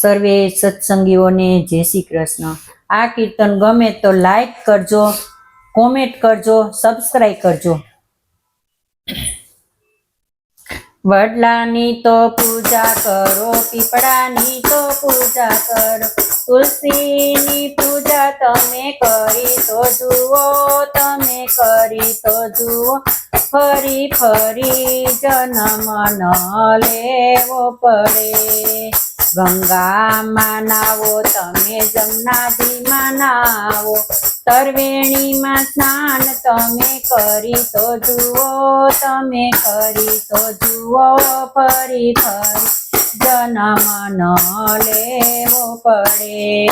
સર્વે સત્સંગીઓને જય શ્રી કૃષ્ણ. આ કીર્તન ગમે તો લાઈક કરજો કોમેન્ટ કરજો સબસ્ક્રાઈબ કરજો. વડલાની તો પૂજા કરો, પીપળાની તો પૂજા કરો, તુલસીની પૂજા તમે કરી તો જુઓ, તમે કરી તો જુઓ. ફરી ફરી જન્મ ન લેવો પડે. ગંગામાં નાવો તમે જમનાજીમાં નાવો તરવેણીમાં સ્નાન તમે કરી તો જુઓ તમે કરી તો જુઓ ફરી ફરી જન્મ ન લેવો પડે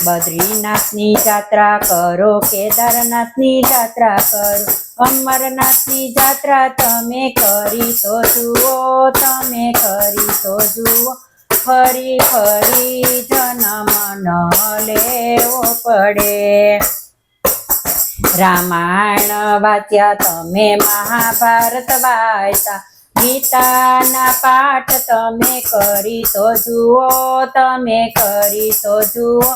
બદ્રીનાથની જાત્રા કરો કેદારનાથની જાત્રા કરો અમરનાથની જાત્રા તમે કરી તો જુઓ તમે કરી તો જુઓ ફરી ફરી જન્મ ન લેવો પડે રામાયણ વાંચ્યા તમે મહાભારત વાંચ્યા ગીતાના પાઠ તમે કરી તો જુઓ તમે કરી તો જુઓ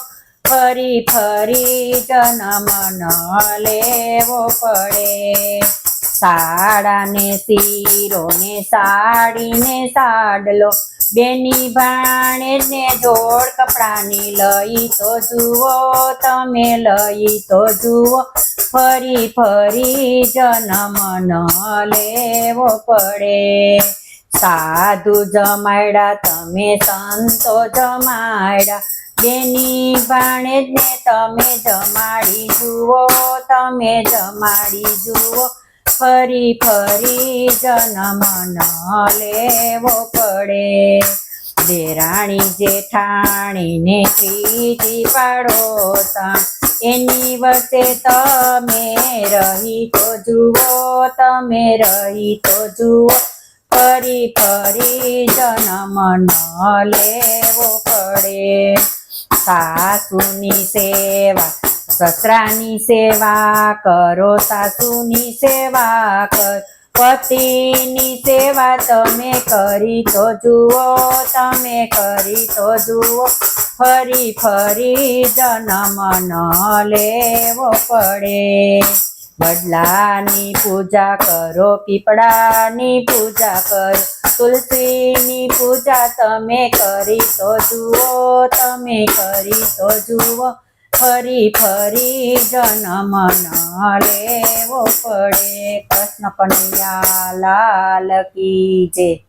ફરી ફરી જન્મ ન લેવો પડે સાડાને શીરો ને સાડીને સાડલો બેની ભાણે ને જોડ કપડાની લઈ તો જુઓ, તમે લઈ તો જુઓ, ફરી ફરી જન્મ ન લેવો પડે. સાધુ જમાડ્યા તમે સંતો જમાડ્યા બેની ભાણે ને તમે જમાડી જુઓ, તમે જમાડી જુઓ ફરી ફરી જન્મ ન લેવો પડે. દેરાણી જેઠાણીને ત્રીજી પાડોતા એની વચ્ચે તમે રહી તો જુઓ, તમે રહી તો જુઓ. ફરી ફરી જન્મ ન લેવો પડે. સાસુની સેવા સસરાની સેવા કરો સાસુની સેવા કર પતિની સેવા તમે કરી તો જુઓ તમે કરી તો જુઓ ફરી ફરી જન્મ ન લેવો પડે બદલાની પૂજા કરો પીપળાની પૂજા કરો તુલસીની પૂજા તમે કરી તો જુઓ તમે કરી તો જુઓ ફરી ફરી જન્મ ન લેવો પડે. કૃષ્ણ કનૈયા લાલ કી જય.